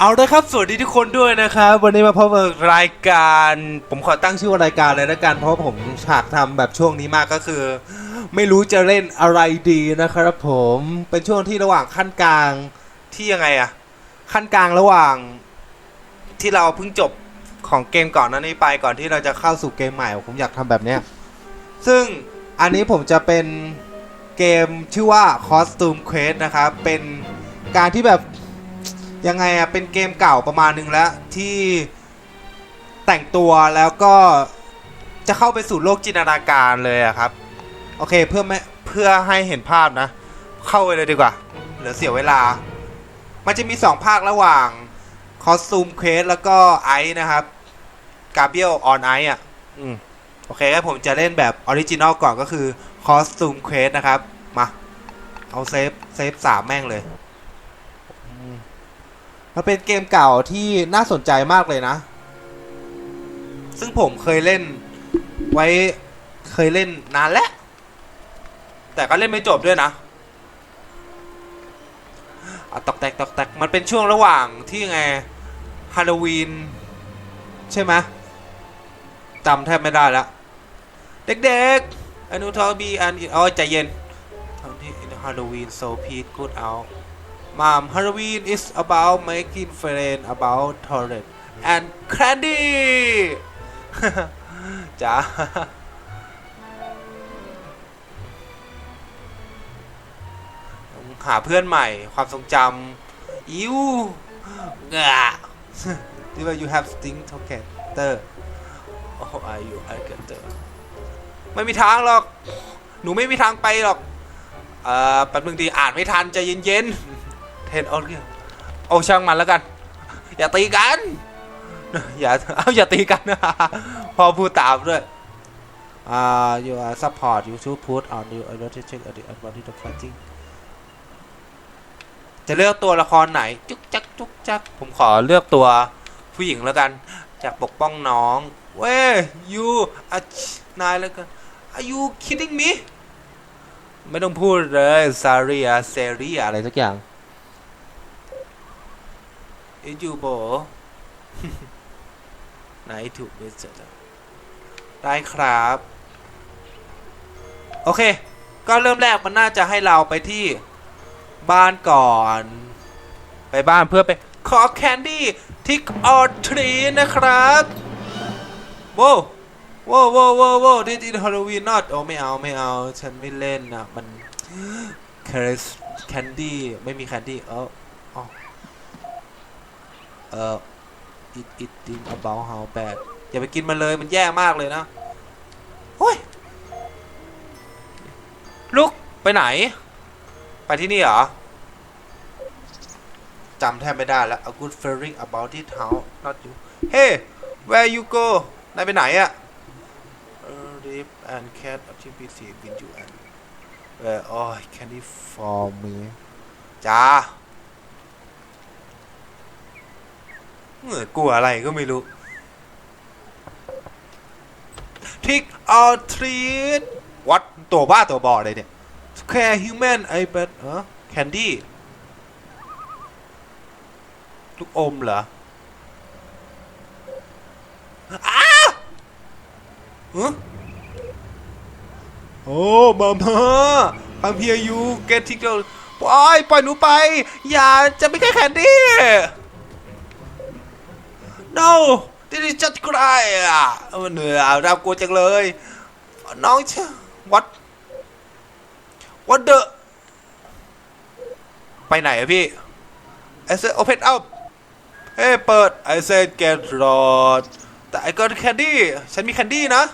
เอาละครับ สวัสดีทุกคนด้วยนะครับ วันนี้มาพบกับรายการ ผมขอตั้งชื่อว่ารายการเลยนะกันเพราะผมฉากทำแบบช่วงนี้มากก็คือ ไม่รู้จะเล่นอะไรดีนะครับผมเป็นช่วงที่ระหว่างขั้นกลางที่ยังไงอะขั้นกลางระหว่างที่เราเพิ่งจบของเกมก่อนนั้นนี้ไปก่อนที่เราจะเข้าสู่เกมใหม่ผมอยากทำแบบเนี้ยซึ่งอันนี้ผมจะเป็นเกมชื่อว่า Costume Quest นะครับเป็นการที่แบบ ยังไงอะเป็นเกมเก่าประมาณนึงแล้วที่แต่งตัวแล้วก็จะเข้าไปสู่โลกจินตนาการเลยอะครับ โอเคเพื่อไม่เพื่อให้เห็นภาพนะ เข้าไปเลยดีกว่าเหลือเสียเวลา มันจะมี 2 ภาคระหว่าง Costume Quest แล้วก็ไอซ์นะครับ g a b r i e l on Ice อะอืมโอเคงั้นผมจะเล่นแบบออริจินอลก่อนก็คือ Costume Quest นะครับ มา เอาเซฟเซฟสามแม่งเลย มันเป็นเกมเก่าที่น่าสนใจมากเลยนะ ซึ่งผมเคยเล่นไว้เคยเล่นนานแล้ว แต่ก็เล่นไม่จบด้วยนะอะตอกแตกตอกแตกมันเป็นช่วงระหว่างที่ไงฮาโลวีนใช่ไหมจำแทบไม่ได้แล้วเด็กๆอนุทอบีอันอ๋อใจเย็นตอนที่ฮาโลวีนโซพีทกูดเอา มัม Halloween is about making friends about toilet and candy. จ้าหาเพื่อนใหม่ความทรงจำอิวงะที่ว่า you have sting together oh are you ไอเกเตไม่มีทางหรอก หนูไม่มีทางไปหรอก เอ่อแป๊บนึงดีอ่านไม่ทันใจเย็นๆ เทนเอาเรื่องเอาช่างมันแล้วกัน อย่าตีกัน อย่าเอาอย่าตีกันพอพูดตามด้วย อ่า you are support you should put on you I want to check the body the fighting จะเลือกตัวละครไหน จุกจักจุกจัก ผมขอเลือกตัวผู้หญิงแล้วกันจากปกป้องน้อง เว้ย you อะนายแล้วกัน Are you kidding me ไม่ต้องพูดเลยซาเรียเซเรียอะไรสักอย่าง อิจูโบไหนถูกเบสเสร็จแล้วได้ครับ โอเค ก็เริ่มแรกมันน่าจะให้เราไปที่บ้านก่อน ไปบ้านเพื่อไป ขอแคนดี้ทิกออทรีนะครับโว้วโว้วโว้วโว้โว้ดิจิทัลฮาโลวีนอตโอ้ไม่เอาไม่เอา ฉันไม่เล่นนะ มันแคนดี้ไม่มีแคนดี้เออ เออ it it think about how bad อย่าไปกินมันเลยมันแย่มากเลยนะโอ้ยลุกไปไหน ไปที่นี่เหรอจำแทบไม่ได้แล้ว a good feeling about it how not you hey where you go นายไปไหนอะ rip and cat activity with you and where oh can it for me จ้าเมื่อ กลัวอะไรก็ไม่รู้ trick or treat what ตัวบ้าตัวบออะไรเนี่ย care human I bet เออ candy ลูกอมเหรออ้าฮะโอ้มามาพัมเพียยูเกตทิกเกอร์ปล่อยปล่อยหนูไป อย่าจะไม่แค่แคนดี้ no this is just cry อะมันเหนื่อยเรากลัวจังเลย น้องเชื่อ what what the ไปไหนอะพี่ I said open up เฮ้ยเปิด I said get lost แต่ I got candy ฉันมี candy นะ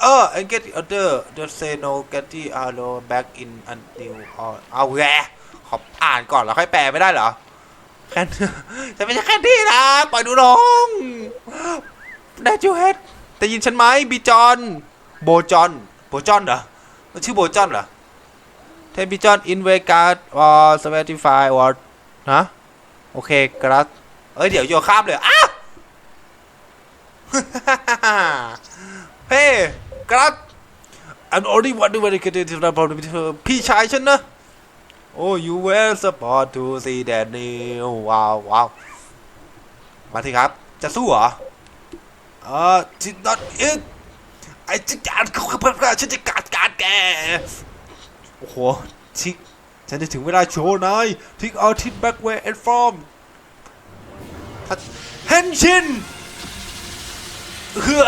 เออ I get the other just say no candy hello back in until all เอาแหวขออ่านก่อนแล้วค่อยแปลไม่ได้เหรอ แคนฉันไม่ใช่แคนดี้นะ ปล่อยดูลงได้จูเฮดแต่ยินฉันไหมบีจอนโบจอนโบจอนเหรอมันชื่อโบจอนเหรอเทบิจอนอินเวการ์ดวอสเวติฟายวอร์ฮะโอเคกรัสเอ้ย เดี๋ยวโยข้ามเลยอ้าเฮ้กรัส I'm only one to very good พี่ชายฉันนะ โอ้ you were support to see that new ว้าวว้าวมาทีครับ จะสู้เหรอเออจินนอตอิกไอ้จิกการเขาเพื่อนฉันจะกัดการแก โอ้โหชิคฉันจะถึงเวลาโชว์นายทิกเอาทิกแบ็กเวย์แอนด์ฟอร์มเฮนชินเฮือ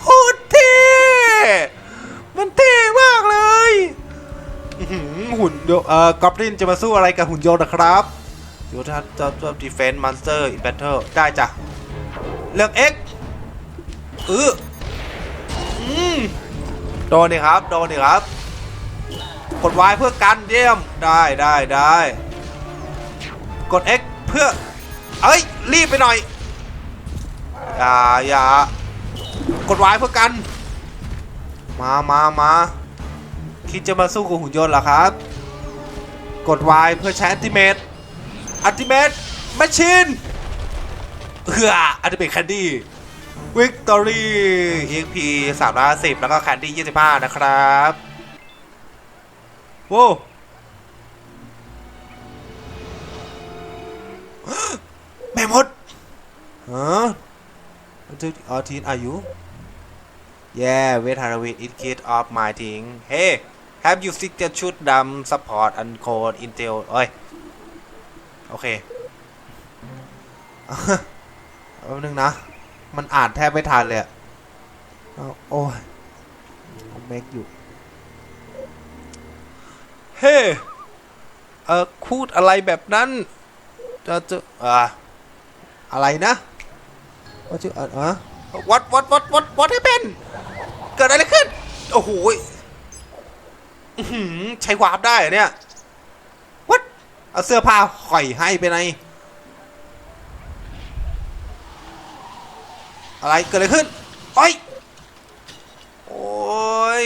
โคตรเท่มันเท่มากเลย อื้อหือหุ่นโยเอ่อกอบลินจะมาสู้อะไรกับหุ่นโยนต์นะครับยูทัศจะจะดีเฟนส์มอนสเตอร์อินแบทเทิลได้จ้ะ เลือก X เอออืมโดนดิครับ โดนดิครับ กด Y เพื่อกันเยี่ยม ได้ได้ได้ กด X เพื่อ เอ้ย รีบไปหน่อย อย่าอย่ากด Y เพื่อกัน มามามา คิดจะมาสู้กับหุ่นยนต์เหรอครับ กด Y เพื่อใช้อัติเมตอัติเมตแมชชีนเพื่ออันจะเป็นแคนดี้วิกตอรี่ EXP 310แล้วก็แคนดี้ 25 นะครับโว้แม่มดฮะออทีนอายุ Yeah wait h a r w i t it kid of my thing Hey have you seen the ชุดดำ support and code intel เอ้ย โอเคแป๊บนึงนะ มันอ่านแทบไม่ทันเลยโอ้ยเมกอยู่ เฮ้ เออพูดอะไรแบบนั้น จะจะอ่าอะไรนะว่าจะอะอะวัดวัดวัดวัดวัดให้เป็นเกิดอะไรขึ้น โอ้โห ใช้วาร์ปได้เนี่ยวัดเอาเสื้อผ้าข่อยให้ไปไหนอะไรเกิดอะไรขึ้นโอ้ยโอ้ย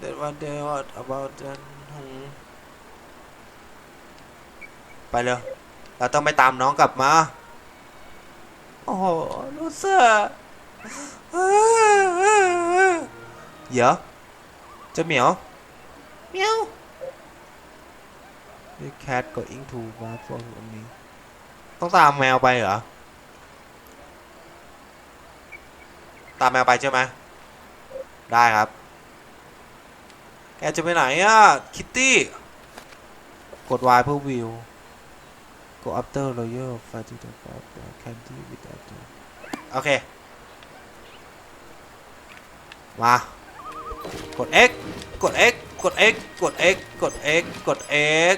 That one day what about that ไปเลยเราต้องไปตามน้องกลับมา โอ้โหลูเซอร์ เดี๋ยวเจะเหมียวเหมียว The cat going to bath for อันนี้ต้องตามแมวไปเหรอ ตามแมวไปใช่ไหมได้ครับ แกจะไปไหนอะ คิตตี้ กด Y เพื่อวิว go after royal fight to the top candy with after โอเค มา กด X กด X กด X กด X กด X กด X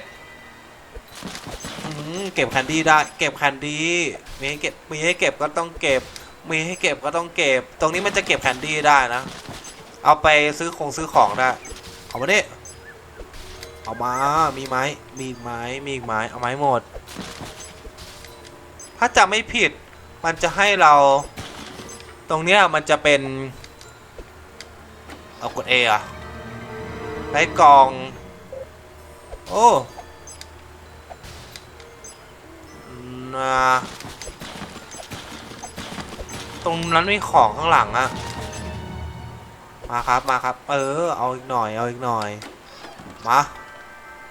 เก็บแคนดี้ได้ เก็บแคนดี้มีให้เก็บมีให้เก็บก็ต้องเก็บ มีให้เก็บก็ต้องเก็บ ตรงนี้มันจะเก็บแคนดี้ได้นะ เอาไปซื้อคงซื้อของได้เอามาดิเอามา มีไม้ มีไม้ มีอีกไม้ เอาไม้หมด ถ้าจำไม่ผิด มันจะให้เรา ตรงเนี้ยมันจะเป็น เอากด A อะได้กล่อง โอ้นะตรงนั้นมีของข้างหลังอะมาครับมาครับ เออ เอาอีกหน่อย เอาอีกหน่อย มา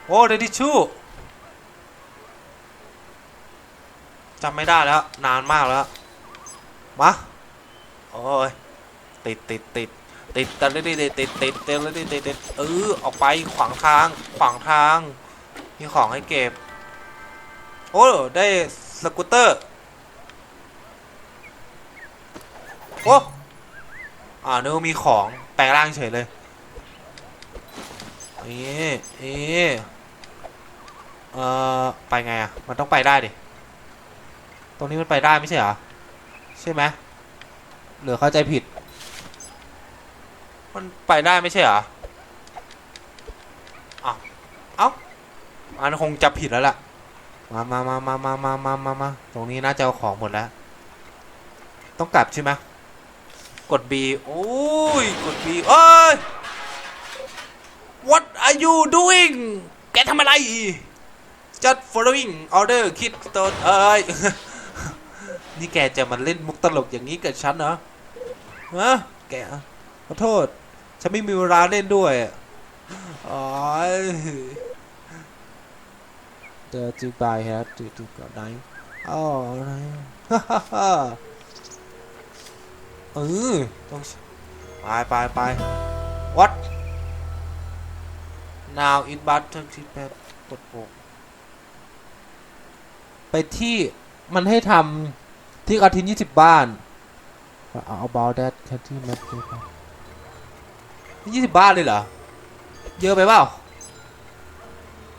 โอ้เดดิชูจำไม่ได้แล้ว นานมากแล้ว มา โอ้ย ติดติดติด ติดติดติดติดติดติดติดติดติดติดเออออกไปขวางทางขวางทาง มีของให้เก็บ โอ้ได้สกูตเตอร์โอ้อ่านึกว่ามีของแปลงร่างเฉยเลยนี่นี่เอ่อไปไงอะ มันต้องไปได้ดิ ตรงนี้มันไปได้ไม่ใช่เหรอ ใช่ไหมหรือเข้าใจผิด มันไปได้ไม่ใช่เหรออ้าวเอ้ามันคงจะผิดแล้วล่ะ มามามามามามามามามาตรงนี้น่าจะเอาของหมดแล้ว ต้องกลับใช่ไหมกด B โอ้ย กด B เอ้ย What are you doing แกทำอะไร Just following order คิดตัวเอ้ย นี่แกจะมาเล่นมุกตลกอย่างนี้กับฉันเหรอฮะแกขอโทษ ฉันไม่มีเวลาเล่นด้วยอ๋อเจอจูบายฮะจูจูก่อนไหนอ๋อไรฮ่าฮ่าฮ่าเออต้องไปไปไป what now in button ที่แปดกดโกไปที่มันให้ทำที่กระทินยี่สิบบ้าน เอา about that แค่ที่แมปไป ยี่สิบบ้านเลยเหรอ เยอะไปเปล่า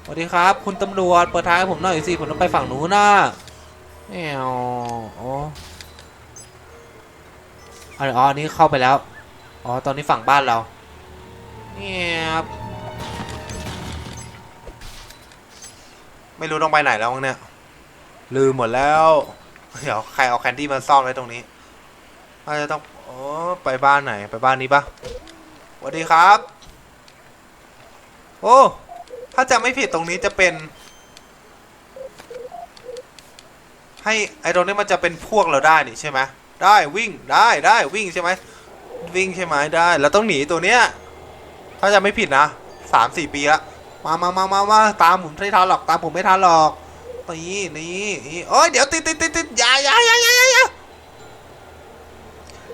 สวัสดีครับ คุณตำรวจเปิดทางให้ผมหน่อยสิผมต้องไปฝั่งนู้นนะแอวอ๋ออันอ๋ออันนี้เข้าไปแล้ว อ๋อ ตอนนี้ฝั่งบ้านเราเงียบไม่รู้ต้องไปไหนแล้วมั้งเนี่ย ลืมหมดแล้ว เดี๋ยวใครเอาแคนดี้มาซ่อนไว้ตรงนี้อาจจะต้องอ๋อไปบ้านไหน ไปบ้านนี้ปะ สวัสดีครับ โอ้ ถ้าจำไม่ผิดตรงนี้จะเป็น ให้ไอตรงนี้มันจะเป็นพวกเราได้นี่ใช่ไหมได้วิ่งได้ได้วิ่งใช่ไหมวิ่งใช่ไหมได้เราต้องหนีตัวเนี้ย ถ้าจำไม่ผิดนะสามสี่ปีละมามามามามาตามผมไม่ทันหรอก ตามผมไม่ทันหรอก นี่นี่นี่โอ้ยเดี๋ยวติดติดติดติดอย่าอย่าอย่าอย่าอย่า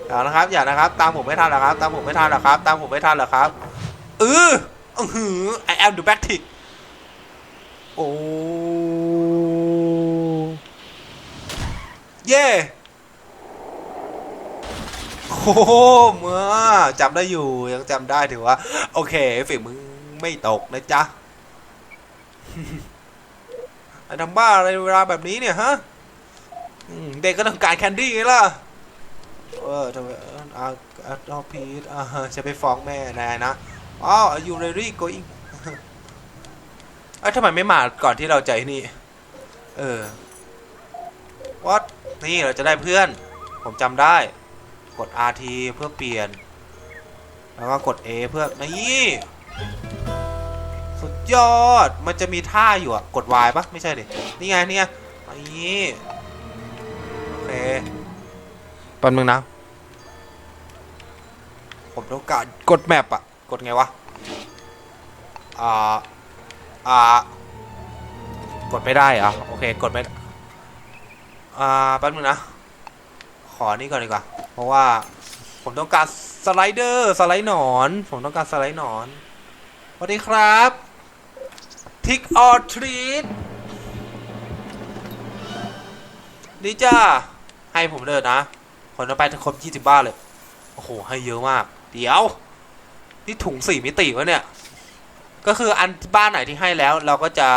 อย่านะครับ อย่านะครับ ตามผมไม่ทันหรอครับ ตามผมไม่ทันหรอครับ ตามผมไม่ทันหรอครับเอออือหือ I am the back tick โอ้เย่โอ้เมื่อจำได้อยู่ยังจำได้ถือว่า โอเคฝีมึงไม่ตกนะจ๊ะไอทำบ้าอะไรเวลาแบบนี้เนี่ยฮะเด็กก็ต้องการแคนดี้ไงล่ะ เออทำไมเอออ่าอาเอพีทอ่าจะไปฟ้องแม่นายนะอ๋อ you ready going เอ้ยทำไมไม่มาก่อนที่เราจะนี่ เออ what นี่เราจะได้เพื่อน ผมจำได้ กด RT เพื่อเปลี่ยน แล้วก็กด A เพื่อ นี่ สุดยอด มันจะมีท่าอยู่อะกด Y ปะไม่ใช่ดิ นี่ไง นี่ไงนี่โอเค ปันมึงนะ ผมต้องการกดแมปอะกดไงวะ อ่า อ่า กดไม่ได้เหรอ โอเค กดไม่ อ่าแป๊บนึงนะ ขอนี่ก่อนดีกว่า เพราะว่า ผมต้องการสไลเดอร์ สไลด์หนอน ผมต้องการสไลด์หนอนสวัสดีครับทิกออทรีตดีจ้า ให้ผมเดินนะ ผมจะไปถึงครบ20บ้านเลย โอ้โห ให้เยอะมาก เดี๋ยว นี่ถุงสี่มิติวะเนี่ย ก็คืออันบ้านไหนที่ให้แล้ว เราก็จะ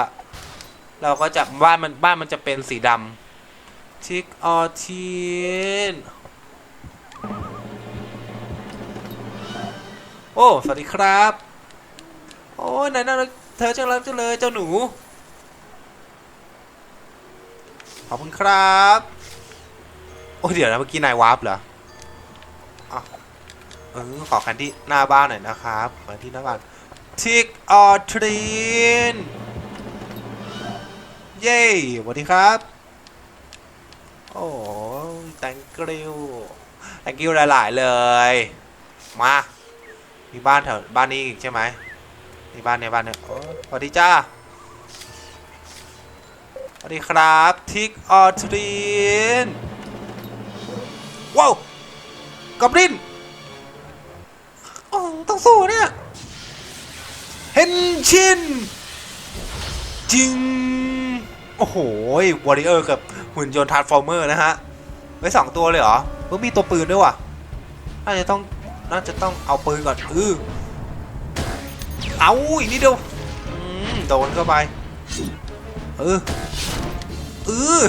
เราก็จะบ้านมันบ้านมันจะเป็นสีดำทิกออทีนโอ้ สวัสดีครับ โอ้ยไหนน่ารักเธอจังรักจังเลยเจ้าหนู ขอบคุณครับ โอ้เดี๋ยวนะเมื่อกี้นายวาร์ปเหรออเออขอคันที่หน้าบ้านหน่อยนะครับขอที่หน้าบ้านทิกออทรีนเย้สวัสดีครับ โอ้ย thank you thank you หลาย ๆ เลย มามีบ้านแถวบ้านนี้อีกใช่ไหมมีบ้านเนี่ยบ้านเนี่ยสวัสดีจ้าสวัสดีครับ ทิกออทรีน ว้าวกอบลินต้องสู้เนี่ยเฮนชินจริง โอ้โหวอริเออร์กับหุ่นยนต์ทาร์ฟอร์เมอร์นะฮะไว้สองตัวเลยเหรอเพิ่มีตัวปืนด้วยว่ะน่าจะต้องน่าจะต้องเอาปืนก่อนเออเอาอีกนิดเดียวโดนเข้าไปเออเออ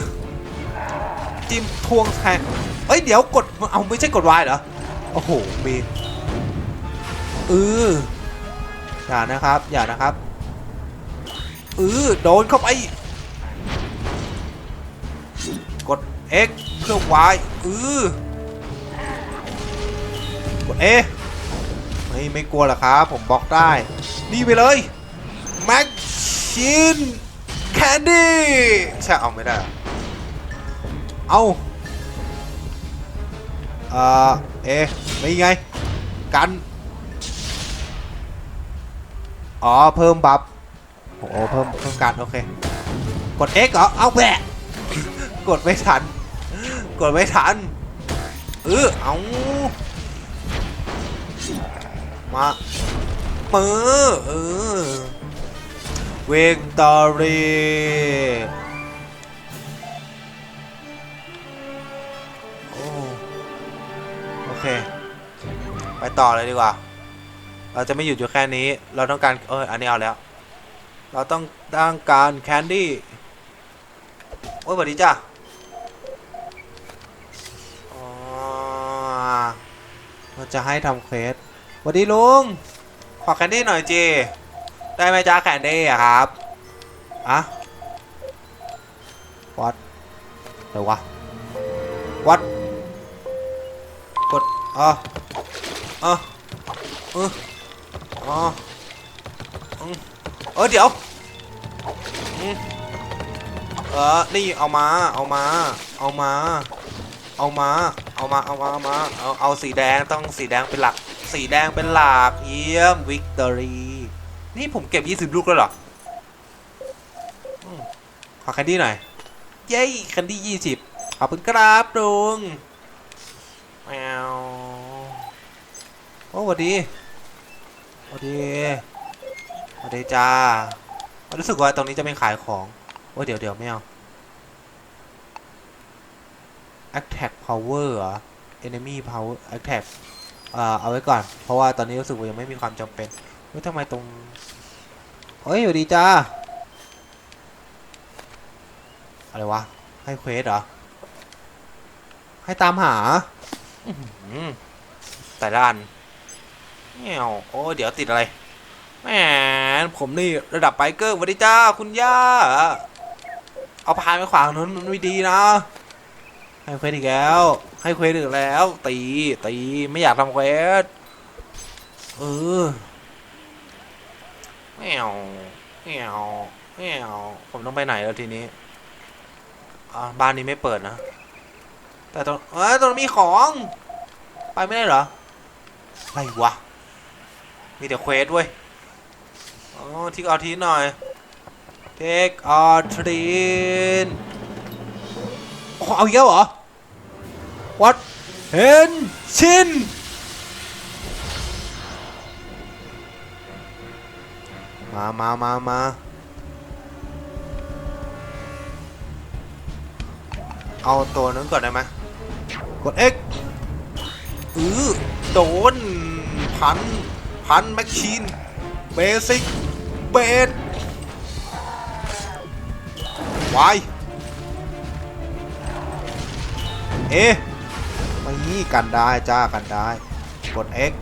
จิ้มทวงแทงเอ้ยเดี๋ยวกดเอาไม่ใช่กดวายเหรอ โอ้โหมีเอออย่านะครับ อย่านะครับเออโดนเข้าไป กด X เพื่อ Y เออกด A ไม่ไม่กลัวหรอครับ ผมบล็อกได้ นี่ไปเลยแม็กชินแคนดี้ใช่เอาไม่ได้ เหรอเอา เอ่อ เอไม่ไง กัน อ๋อ เพิ่มบัฟโอ้โหเพิ่มเพิ่มการโอเค กด X เหรอ เอาแบะกดไม่ทัน กดไม่ทัน เออเอามามือเออเวกตอรี ไปต่อเลยดีกว่า เราจะไม่หยุดอยู่แค่นี้ เราต้องการเอออันนี้เอาแล้ว เราต้องต้องการแคนดี้โอ้ยสวัสดีจ้าอ๋อเราจะให้ทำเควสสวัสดีลุง ขอแคนดี้หน่อยจี ได้ไหมจ้าแคนดี้อะครับ อะวัดเดี๋ยววะวัดกดอ๋อ อ๋อเอออ๋ออืมเออเดี๋ยวอืมเออนี่เอามา เอามา เอามา เอามา เอามา เอามา เอามา เอา เอาสีแดง ต้องสีแดงเป็นหลัก สีแดงเป็นหลัก เยี่ยม วิกตอรี นี่ผมเก็บ 20 ลูกแล้วเหรอ ขอแคนดี้หน่อย เย้ แคนดี้ 20 ขอบคุณครับลุงแมว อ้สวัสดีสวัสดีสวัสดีจ้ารู้สึกว่าตรงนี้จะเป็นขายของโอ้เดี๋ยวเดี๋ยวไม่เอา attack power เหรอ enemy power attack เอ่อเอาไว้ก่อน เพราะว่าตอนนี้รู้สึกว่ายังไม่มีความจำเป็นเฮ้ยทำไมตรงเฮ้ยสวัสดีจ้า อะไรวะ ให้เควสเหรอ ให้ตามหาแต่ละอัน แมวโอ้ยเดี๋ยวติดอะไรแหมผมนี่ระดับไบเกอร์วัสดีจ้าคุณย่า เอาพานไปขวางนั้นมันไม่ดีนะ ให้เควสอีกแล้ว ให้เควสอีกแล้ว ตีตีไม่อยากทำเควสเออแมวแมวแมวผมต้องไปไหนแล้วทีนี้อ่าบ้านนี้ไม่เปิดนะ แต่ตรงเอ้ยตรงนั้นมีของ ไปไม่ได้เหรออะไรวะ มีแต่เควสเว้ยอ๋อทิกเอาทีหน่อยเทคออทรีนโอ้เอาเยอะเหรอวัดเห็นชินมามามามาเอาตัวนั้นก่อนได้ไหมกด X อือโดนพัน พันแมชชีน เบสิก เบสวายเอ๊ะไม่นี่กันได้จ้ากันได้ กด X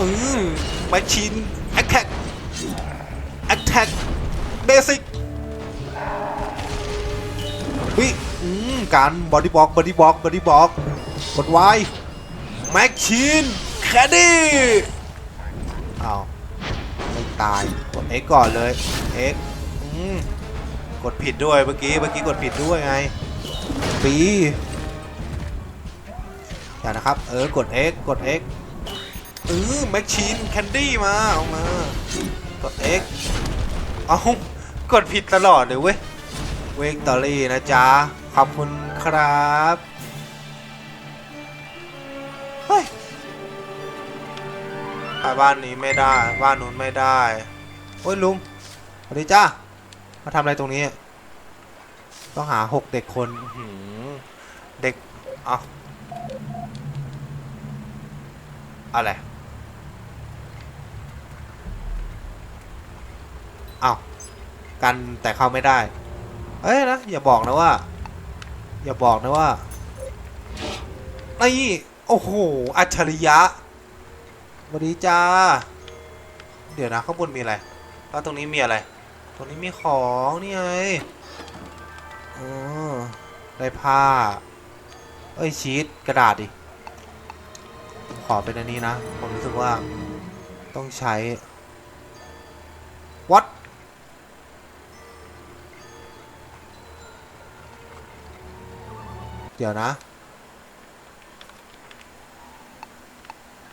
อือแมชชีนแอคแท็กแอคแท็กเบสิกวิอืมการบอดี้บล็อกบอดี้บล็อกบอดี้บล็อกกด Y แม็กชีน แคดดี้เอาไม่ตาย กด X ก่อนเลย X อืมกดผิดด้วยเมื่อกี้ เมื่อกี้กดผิดด้วยไง B อย่านะครับ เออ กด X กด X เออแม็กชีนแคนดี้มา เอามา กด X เอากดผิดตลอดเลยเว้ย เวกตอรี่นะจ๊ะ ขอบคุณครับ เฮ้ย ไปบ้านนี้ไม่ได้ บ้านนู้นไม่ได้โอ้ยลุงสวัสดีจ้ามาทำอะไรตรงนี้ ต้องหาหกเด็กคนอื้อหือเด็กเอาอะไรเอากันแต่เข้าไม่ได้ เอ้ยนะอย่าบอกนะว่า อย่าบอกนะว่านี่โอ้โห อัจฉริยะ สวัสดีจ้า เดี๋ยวนะข้างบนมีอะไรแล้วตรงนี้มีอะไร ตรงนี้มีของนี่ไงอ๋อได้ผ้า เอ้ยชีตกระดาษดิ ขอเป็นอันนี้นะ ผมรู้สึกว่าต้องใช้ วัดเดี๋ยวนะ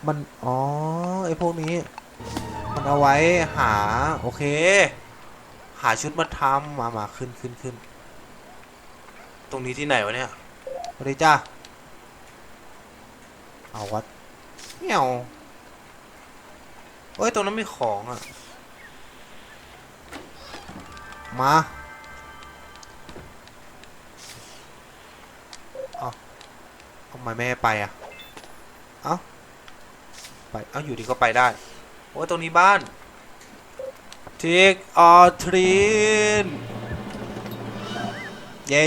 มัน อ๋อ ไอพวกนี้ มันเอาไว้หา โอเค หาชุดมาทำมามาขึ้นขึ้นขึ้น ตรงนี้ที่ไหนวะเนี่ยสวัสดีจ้าเอาวัดเงี้ยวเอ้ย ตรงนั้นมีของอะมาเอาทำไมไม่ให้ไปอะ เอา ไป เอาอยู่ดีก็ไปได้ โอ้ตรงนี้บ้าน Take or train เย้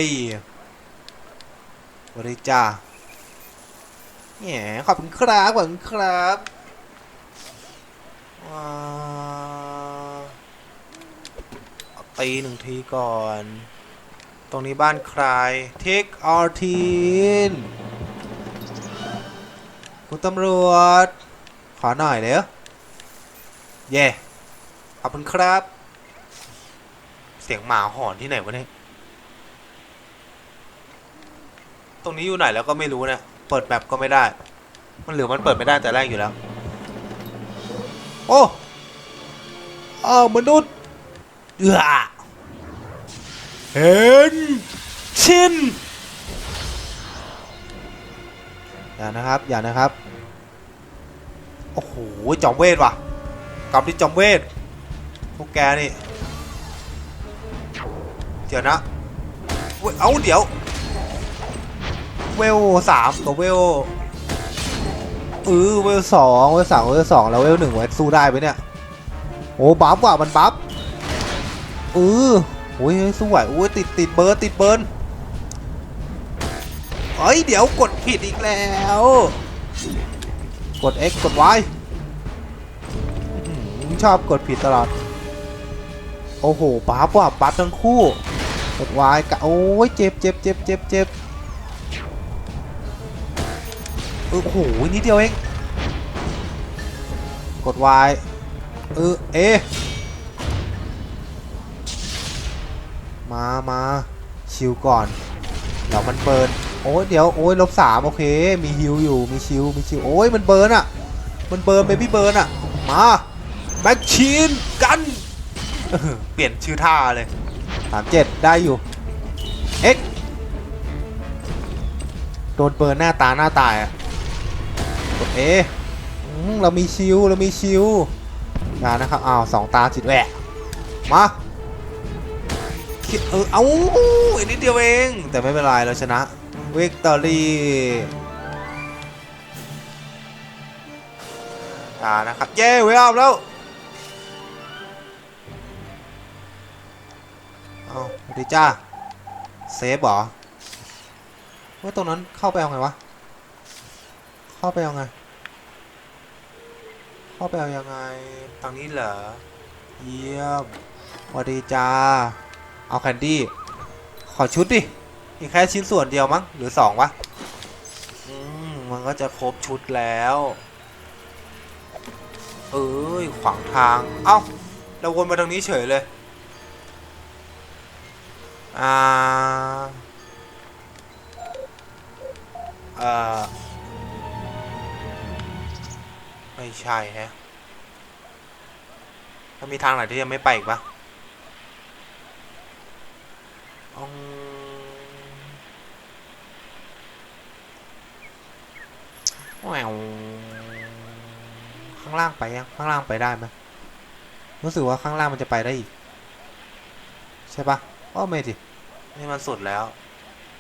สวัสดีจ้าแหมขอบคุณครับขอบคุณครับตีหนึ่งทีก่อน ตรงนี้บ้านใคร Take or train คุณตำรวจ ขอหน่อยเดี๋ยเย่ขอบคุณครับ เสียงหมาหอนที่ไหนวะเนี่ย ตรงนี้อยู่ไหนแล้วก็ไม่รู้เนี่ย เปิดแบบก็ไม่ได้ มันหรือมันเปิดไม่ได้แต่แรกอยู่แล้ว โอ้อ้าวมนุษย์เอือเห็นชินอย่านะครับ อย่านะครับ โอ้โหจอมเวทว่ะกลับที่จอมเวทพวกแกนี่เดี๋ยวนะเว้เอาเดี๋ยวเวลสามกับเวลเออเวลสองเวลสามเวลสองแล้วเวลหนึ่งไว้สู้ได้ไหมเนี่ยโอ้บัฟว่ะมันบัฟเออโอ้ยเฮ้ยสู้ไหวโอ้ยติดติดเบิร์ติดเบิร์นเฮ้ยเดี๋ยวกดผิดอีกแล้ว กด X กด Y ชอบกดผิดตลอด โอ้โหปั๊บว่ะปั๊บทั้งคู่ กด Y กะโอ้ยเจ็บเจ็บเจ็บเจ็บเจ็บเออโอ้โหนิดเดียวเอง กด Y เออเอ มามาชิวก่อน เดี๋ยวมันเบิร์น โอ้ยเดี๋ยวโอ้ยลบสามโอเค มีฮิวอยู่มีชิวมีชิวโอ้ยมันเบิร์นอะ มันเบิร์นเบบี้เบิร์นอะ มาแบ็คชีนกันเปลี่ยนชื่อท่าเลยสามเจ็ดได้อยู่เอ็กโดนเบิร์นหน้าตาหน้าตายอะกดเอเรามีชิวเรามีชิวมานะครับอ้าวสองตาจิตแหวะมาเออเอาอีกนิดเดียวเอง แต่ไม่เป็นไรเราชนะ วิกตอรี่อ่านะครับ เย้เวลอัพแล้วเอาสวัสดีจ้า เซฟเหรอว่าตรงนั้นเข้าไปเอาไงวะ เข้าไปเอาไง เข้าไปเอายังไงทางนี้เหรอ เยี่ยมสวัสดีจ้า เอาแคนดี้ ขอชุดดิ อีกแค่ชิ้นส่วนเดียวมั้งหรือสองวะอืมมันก็จะครบชุดแล้ว เอ้ยขวางทาง เอ้าเราวนมาทางนี้เฉยเลย อ่าเอ่อไม่ใช่ฮะถ้ามีทางไหนที่ยังไม่ไปอีกปะอืม แหววข้างล่างไปยังข้างล่างไปได้ไหมรู้สึกว่าข้างล่างมันจะไปได้อีก ใช่ปะอ้อไม่ดินี่มันสุดแล้ว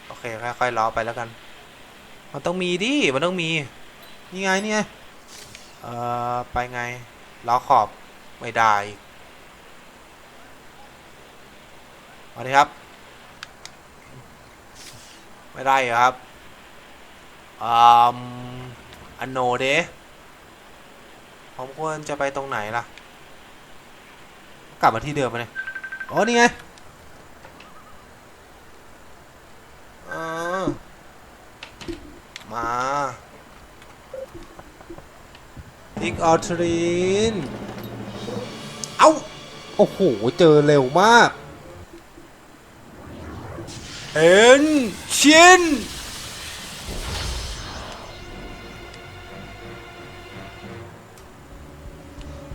โอเคค่อยๆล้อไปแล้วกัน มันต้องมีดิมันต้องมี นี่ไงนี่ไงเอ่อไปไงล้อขอบไม่ได้อีกสวัสดีครับ ไม่ได้ครับอืม อันโนเดผมควรจะไปตรงไหนล่ะ กลับมาที่เดิมมาเลยอ๋อ นี่ไงเออมาพิกออทรีน เอ้า โอ้โห เจอเร็วมาก เอ็นชิน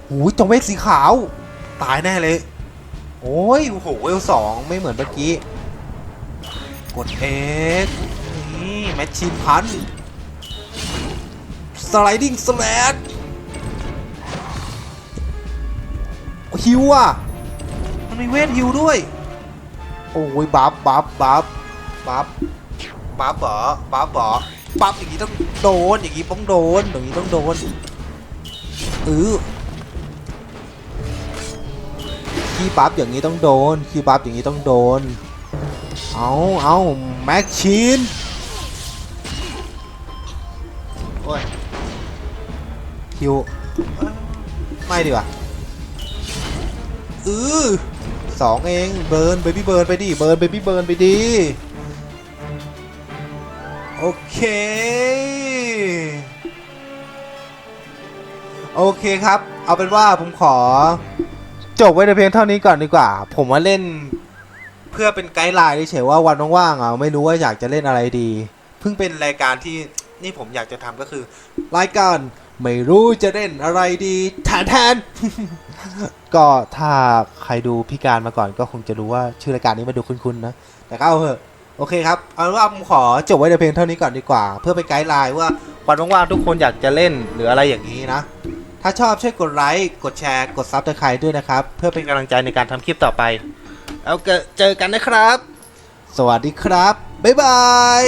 หูยจงเวทสีขาว ตายแน่เลย โอ้ยโอ้โหเวลสองไม่เหมือนเมื่อกี้ กดเอสนี่แมชชีนพันสไลดิ้งสแลดฮิวอะ มันมีเวทฮิวด้วย โอ้ยบัฟบัฟบัฟบัฟบัฟเหรอบัฟเหรอบัฟอย่างนี้ต้องโดน อย่างนี้ต้องโดน อย่างนี้ต้องโดนเออ คีย์บัฟอย่างนี้ต้องโดนคีย์บัฟอย่างนี้ต้องโดน เอาเอาแม็กชีนโอ้ยคิวไม่ดีกว่าเออสองเองเบิร์นเบบี้เบิร์นไปดิเบิร์นเบบี้เบิร์นไปดิโอเค โอเคครับ เอาเป็นว่าผมขอ จบไว้ในเพียงเท่านี้ก่อนดีกว่า ผมมาเล่น เพื่อเป็นไกด์ไลน์เฉยว่าวันว่างๆอะไม่รู้ว่าอยากจะเล่นอะไรดี เพิ่งเป็นรายการที่นี่ผมอยากจะทำก็คือ รายการไม่รู้จะเล่นอะไรดีแทนแทนก็ถ้าใครดูพี่การมาก่อนก็คงจะรู้ว่าชื่อรายการนี้มาดูคุ้นๆนะ แต่ก็เอาเถอะโอเคครับ เอาว่าผมขอจบไว้ในเพียงเท่านี้ก่อนดีกว่า เพื่อเป็นไกด์ไลน์ว่าวันว่างๆทุกคนอยากจะเล่นหรืออะไรอย่างนี้นะ ถ้าชอบช่วยกดไลค์ กดแชร์ กดซับสไครต์ด้วยนะครับ เพื่อเป็นกำลังใจในการทำคลิปต่อไป เอาเจอกันนะครับ สวัสดีครับ บ๊ายบาย